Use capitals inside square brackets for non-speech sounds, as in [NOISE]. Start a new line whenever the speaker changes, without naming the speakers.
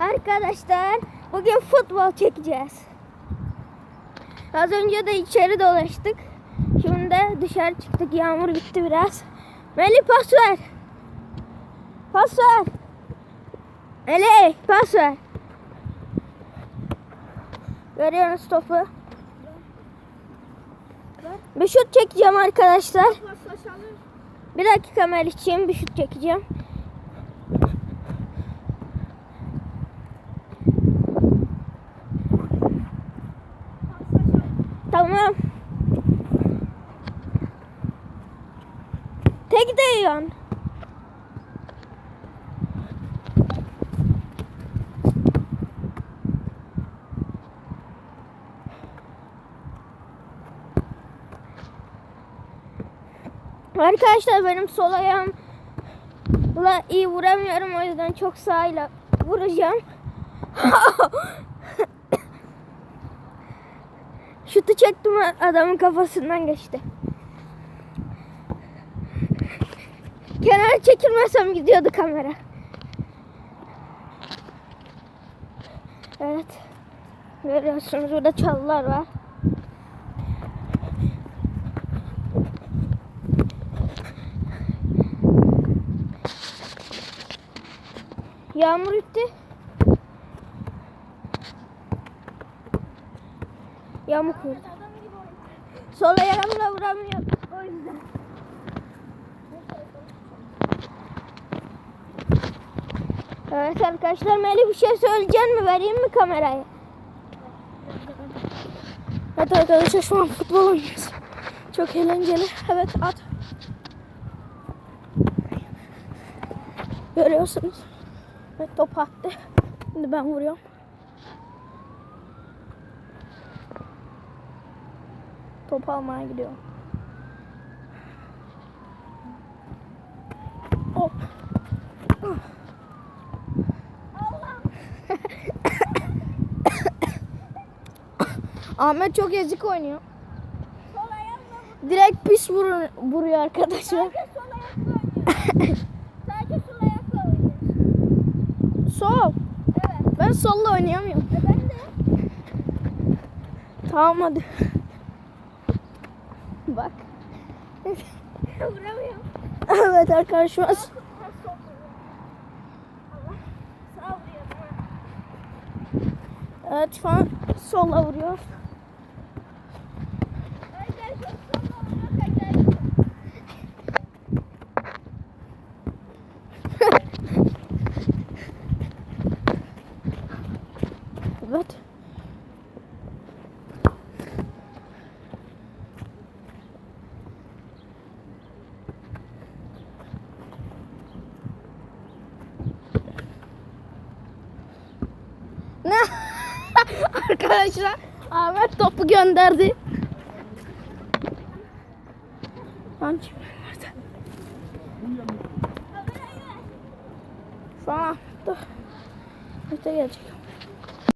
Arkadaşlar bugün futbol çekeceğiz. Az önce de içeri dolaştık. Şimdi de dışarı çıktık. Yağmur bitti biraz. Melih pas ver. Pas ver. Melih pas ver. Görüyorsunuz topu. Bir şut çekeceğim arkadaşlar. Bir dakika Melih'ciğim bir şut çekeceğim. Tamam. Tek değiyorsun. Arkadaşlar benim sol ayağımla iyi vuramıyorum o yüzden çok sağıyla vuracağım. [LAUGHS] Şutu çektim adamın kafasından geçti. Kenara çekilmesem gidiyordu kamera. Evet. Görüyorsunuz burada çalılar var. Yağmur bitti. Yağmur kurdu. Sol ayağımla vuramıyorum. O yüzden. Evet arkadaşlar Melih bir şey söyleyecek mi? Vereyim mi kamerayı? Evet arkadaşlar şu an futbol oynuyoruz. Çok eğlenceli. Evet at. Görüyorsunuz. Evet top attı. Şimdi ben vuruyorum. Top almaya gidiyorum. Hop. Ahmet çok ezik oynuyor. Direkt pis vurur, vuruyor arkadaşlar.
Sadece sol ayakla oynuyor.
Sol.
Evet.
Ben solla oynayamıyorum.
E ben de.
Tamam hadi. Bak. [LAUGHS]
Vuramıyorum.
Evet arkadaşlar. Evet şu an solla vuruyor.
Arkadaşlar solla vuruyor. Tekrar.
Evet. Ne? [LAUGHS] Arkadaşlar Ahmet topu gönderdi. Şimdi nerede? Şu an. Öte gelecek.